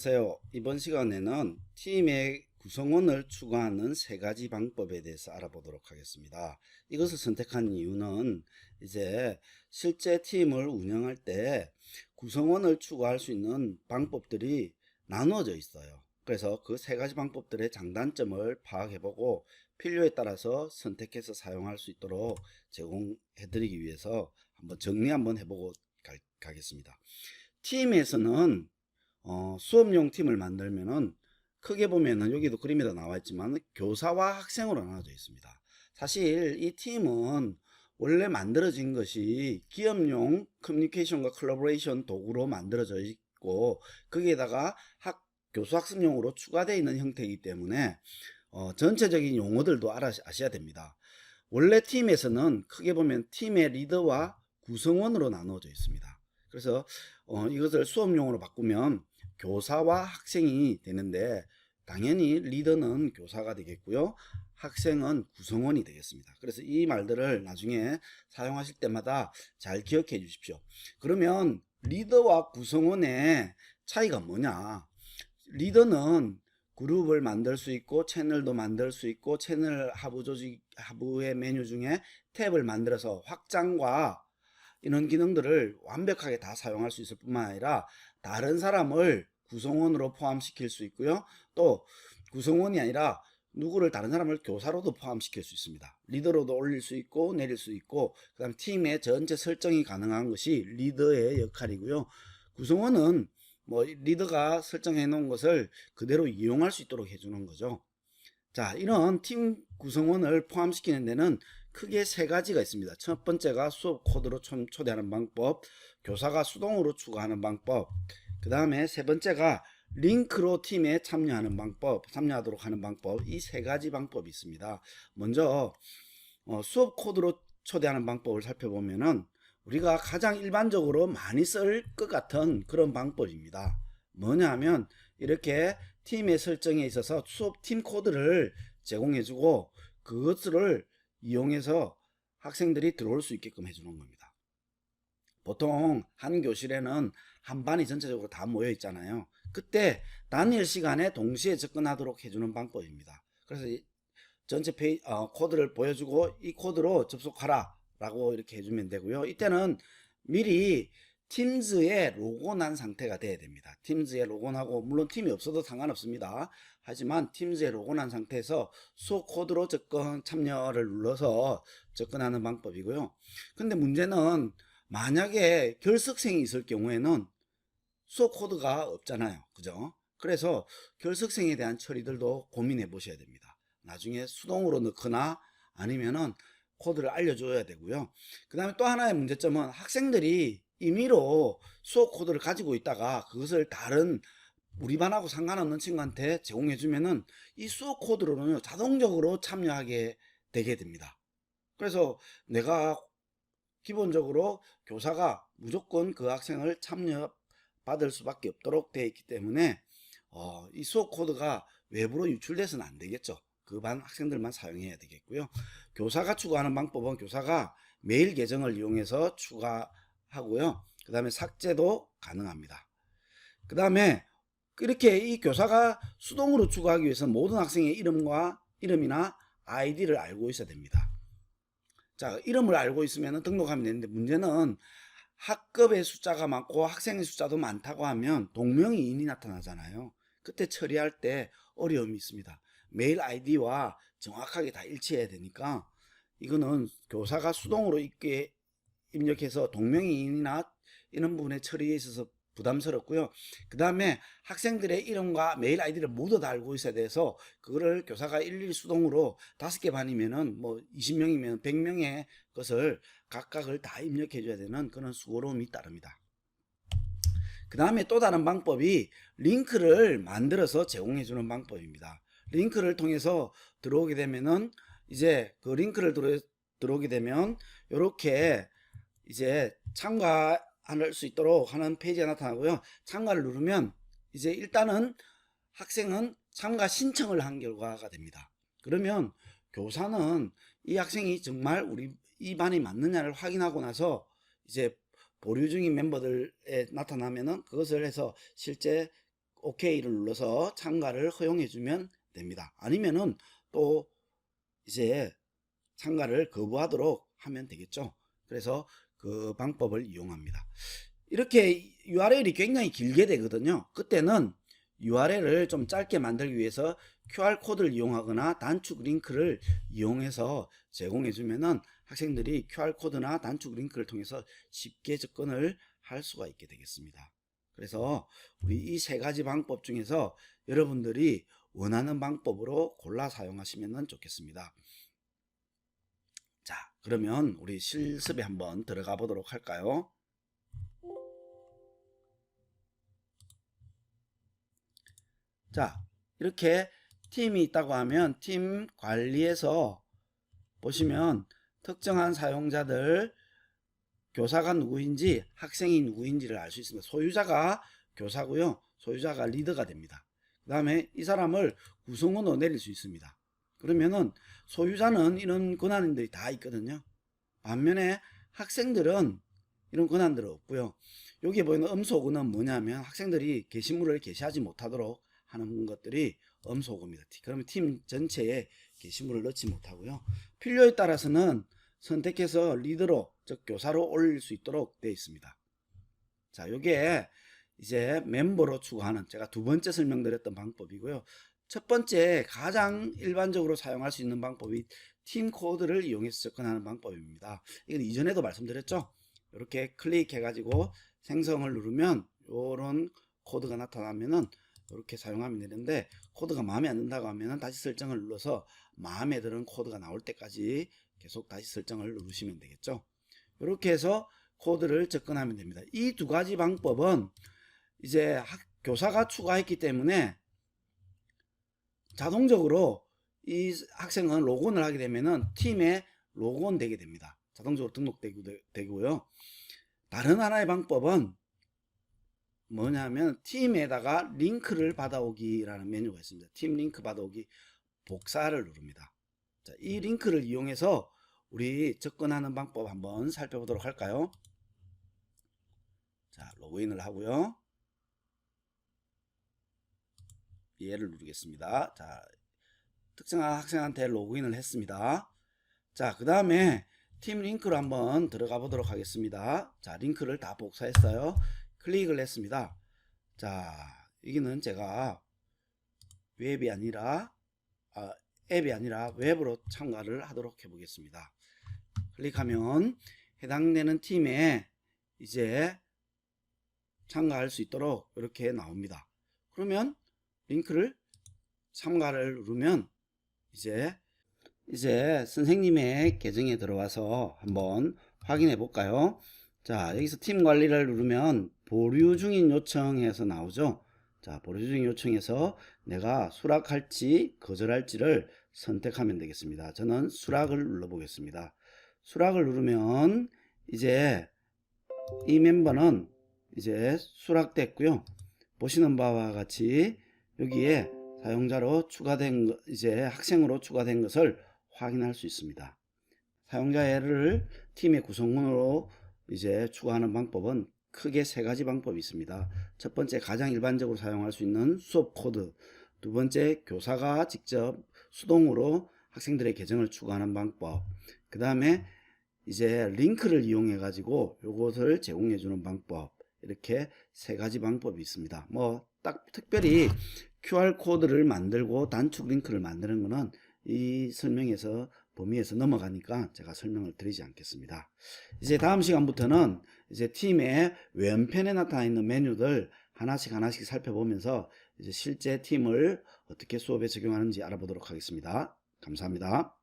안녕하세요. 이번 시간에는 팀의 구성원을 추가하는 세 가지 방법에 대해서 알아보도록 하겠습니다. 이것을 선택한 이유는 이제 실제 팀을 운영할 때 구성원을 추가할 수 있는 방법들이 나누어져 있어요. 그래서 그 세 가지 방법들의 장단점을 파악해보고 필요에 따라서 선택해서 사용할 수 있도록 제공해드리기 위해서 한번 정리 한번 해보고 가, 가겠습니다. 팀에서는 어, 수업용 팀을 만들면은 크게 보면은 여기도 그림이 다 나와 있지만 교사와 학생으로 나눠져 있습니다. 사실 이 팀은 원래 만들어진 것이 기업용 커뮤니케이션과 콜라보레이션 도구로 만들어져 있고 거기에다가 학 교수 학습용으로 추가되어 있는 형태이기 때문에 어, 전체적인 용어들도 알아 아셔야 됩니다. 원래 팀에서는 크게 보면 팀의 리더와 구성원으로 나누어져 있습니다. 그래서 어, 이것을 수업용으로 바꾸면 교사와 학생이 되는데 당연히 리더는 교사가 되겠고요. 학생은 구성원이 되겠습니다. 그래서 이 말들을 나중에 사용하실 때마다 잘 기억해 주십시오. 그러면 리더와 구성원의 차이가 뭐냐? 리더는 그룹을 만들 수 있고 채널도 만들 수 있고 채널 하부 조직 하부의 메뉴 중에 탭을 만들어서 확장과 이런 기능들을 완벽하게 다 사용할 수 있을 뿐만 아니라 다른 사람을 구성원으로 포함시킬 수 있고요. 또 구성원이 아니라 누구를 다른 사람을 교사로도 포함시킬 수 있습니다. 리더로도 올릴 수 있고 내릴 수 있고 그다음 팀의 전체 설정이 가능한 것이 리더의 역할이고요. 구성원은 뭐 리더가 설정해 놓은 것을 그대로 이용할 수 있도록 해주는 거죠. 자, 이런 팀 구성원을 포함시키는 데는 크게 세 가지가 있습니다. 첫 번째가 수업 코드로 초대하는 방법, 교사가 수동으로 추가하는 방법, 그 다음에 세 번째가 링크로 팀에 참여하는 방법, 참여하도록 하는 방법, 이 세 가지 방법이 있습니다. 먼저 어, 수업 코드로 초대하는 방법을 살펴보면은 우리가 가장 일반적으로 많이 쓸 것 같은 그런 방법입니다. 뭐냐 하면 이렇게 팀의 설정에 있어서 수업 팀 코드를 제공해주고 그것을 이용해서 학생들이 들어올 수 있게끔 해주는 겁니다. 보통 한 교실에는 한 반이 전체적으로 다 모여 있잖아요. 그때 단일 시간에 동시에 접근하도록 해주는 방법입니다. 그래서 전체 페이 어, 코드를 보여주고 이 코드로 접속하라 라고 이렇게 해주면 되고요. 이때는 미리 팀즈에 로그인한 상태가 돼야 됩니다. 팀즈에 로그인하고 물론 팀이 없어도 상관없습니다. 하지만 팀즈에 로그인한 상태에서 수업 코드로 접근 참여를 눌러서 접근하는 방법이고요. 근데 문제는 만약에 결석생이 있을 경우에는 수업 코드가 없잖아요. 그죠? 그래서 결석생에 대한 처리들도 고민해 보셔야 됩니다. 나중에 수동으로 넣거나 아니면은 코드를 알려줘야 되고요. 그 다음에 또 하나의 문제점은 학생들이 임의로 수업 코드를 가지고 있다가 그것을 다른 우리 반하고 상관없는 친구한테 제공해주면은 이 수업 코드로는 자동적으로 참여하게 되게 됩니다. 그래서 내가 기본적으로 교사가 무조건 그 학생을 참여 받을 수밖에 없도록 되어 있기 때문에 어, 이 수업 코드가 외부로 유출돼서는 안 되겠죠. 그 반 학생들만 사용해야 되겠고요. 교사가 추가하는 방법은 교사가 메일 계정을 이용해서 추가 하고요. 그 다음에 삭제도 가능합니다. 그 다음에 이렇게 이 교사가 수동으로 추가하기 위해서 모든 학생의 이름과 이름이나 아이디를 알고 있어야 됩니다. 자, 이름을 알고 있으면 등록하면 되는데 문제는 학급의 숫자가 많고 학생의 숫자도 많다고 하면 동명이인이 나타나잖아요. 그때 처리할 때 어려움이 있습니다. 메일 아이디와 정확하게 다 일치해야 되니까 이거는 교사가 수동으로 있게 입력해서 동명이인이나 이런 부분의 처리에 있어서 부담스럽고요. 그 다음에 학생들의 이름과 메일 아이디를 모두 다 알고 있어야 돼서 그거를 교사가 일일이 수동으로 다섯 개 반이면은 뭐 20명이면 100명의 것을 각각을 다 입력해 줘야 되는 그런 수고로움이 따릅니다. 그 다음에 또 다른 방법이 링크를 만들어서 제공해 주는 방법입니다. 링크를 통해서 들어오게 되면은 이제 그 링크를 들어, 들어오게 되면 이렇게 이제 참가할 수 있도록 하는 페이지가 나타나고요. 참가를 누르면 이제 일단은 학생은 참가 신청을 한 결과가 됩니다. 그러면 교사는 이 학생이 정말 우리 이 반이 맞느냐를 확인하고 나서 이제 보류 중인 멤버들에 나타나면은 그것을 해서 실제 OK를 눌러서 참가를 허용해 주면 됩니다. 아니면은 또 이제 참가를 거부하도록 하면 되겠죠. 그래서 그 방법을 이용합니다. 이렇게 URL이 굉장히 길게 되거든요. 그때는 URL을 좀 짧게 만들기 위해서 QR코드를 이용하거나 단축 링크를 이용해서 제공해 주면은 학생들이 QR코드나 단축 링크를 통해서 쉽게 접근을 할 수가 있게 되겠습니다. 그래서 우리 이 세 가지 방법 중에서 여러분들이 원하는 방법으로 골라 사용하시면 좋겠습니다. 자, 그러면 우리 실습에 한번 들어가 보도록 할까요? 자, 이렇게 팀이 있다고 하면 팀 관리에서 보시면 특정한 사용자들 교사가 누구인지 학생이 누구인지를 알 수 있습니다. 소유자가 교사고요. 소유자가 리더가 됩니다. 그 다음에 이 사람을 구성원으로 내릴 수 있습니다. 그러면은 소유자는 이런 권한들이 다 있거든요. 반면에 학생들은 이런 권한들은 없고요. 여기 보이는 음소거는 뭐냐면 학생들이 게시물을 게시하지 못하도록 하는 것들이 음소거입니다. 그러면 팀 전체에 게시물을 넣지 못하고요. 필요에 따라서는 선택해서 리더로 즉 교사로 올릴 수 있도록 되어 있습니다. 자, 요게 이제 멤버로 추가하는 제가 두 번째 설명드렸던 방법이고요. 첫 번째 가장 일반적으로 사용할 수 있는 방법이 팀 코드를 이용해서 접근하는 방법입니다. 이건 이전에도 말씀드렸죠. 이렇게 클릭해 가지고 생성을 누르면 이런 코드가 나타나면은 이렇게 사용하면 되는데 코드가 마음에 안 든다고 하면은 다시 설정을 눌러서 마음에 드는 코드가 나올 때까지 계속 다시 설정을 누르시면 되겠죠. 이렇게 해서 코드를 접근하면 됩니다. 이 두 가지 방법은 이제 학, 교사가 추가했기 때문에 자동적으로 이 학생은 로그인을 하게 되면은 팀에 로그온 되게 됩니다. 자동적으로 등록되고요. 다른 하나의 방법은 뭐냐면 팀에다가 링크를 받아오기라는 메뉴가 있습니다. 팀 링크 받아오기 복사를 누릅니다. 자, 이 링크를 이용해서 우리 접근하는 방법 한번 살펴보도록 할까요? 자, 로그인을 하고요. 얘를 누르겠습니다. 자, 특정한 학생한테 로그인을 했습니다. 자, 그 다음에 팀 링크로 한번 들어가 보도록 하겠습니다. 자, 링크를 다 복사했어요. 클릭을 했습니다. 자, 여기는 제가 웹이 아니라 아, 앱이 아니라 웹으로 참가를 하도록 해 보겠습니다. 클릭하면 해당되는 팀에 이제 참가할 수 있도록 이렇게 나옵니다. 그러면 링크를 참가를 누르면 이제 이제 선생님의 계정에 들어와서 한번 확인해 볼까요? 자, 여기서 팀 관리를 누르면 보류 중인 요청에서 나오죠. 자, 보류 중인 요청에서 내가 수락할지 거절할지를 선택하면 되겠습니다. 저는 수락을 눌러 보겠습니다. 수락을 누르면 이제 이 멤버는 이제 수락됐고요. 보시는 바와 같이 여기에 사용자로 추가된 거- 이제 학생으로 추가된 것을 확인할 수 있습니다. 사용자를 팀의 구성원으로 이제 추가하는 방법은 크게 세 가지 방법이 있습니다. 첫 번째 가장 일반적으로 사용할 수 있는 수업 코드, 두 번째 교사가 직접 수동으로 학생들의 계정을 추가하는 방법, 그 다음에 이제 링크를 이용해 가지고 요것을 제공해 주는 방법 이렇게 세 가지 방법이 있습니다. 뭐 딱 특별히 QR 코드를 만들고 단축 링크를 만드는 거는 이 설명에서 범위에서 넘어가니까 제가 설명을 드리지 않겠습니다. 이제 다음 시간부터는 이제 팀의 왼편에 나타나 있는 메뉴들 하나씩 하나씩 살펴보면서 이제 실제 팀을 어떻게 수업에 적용하는지 알아보도록 하겠습니다. 감사합니다.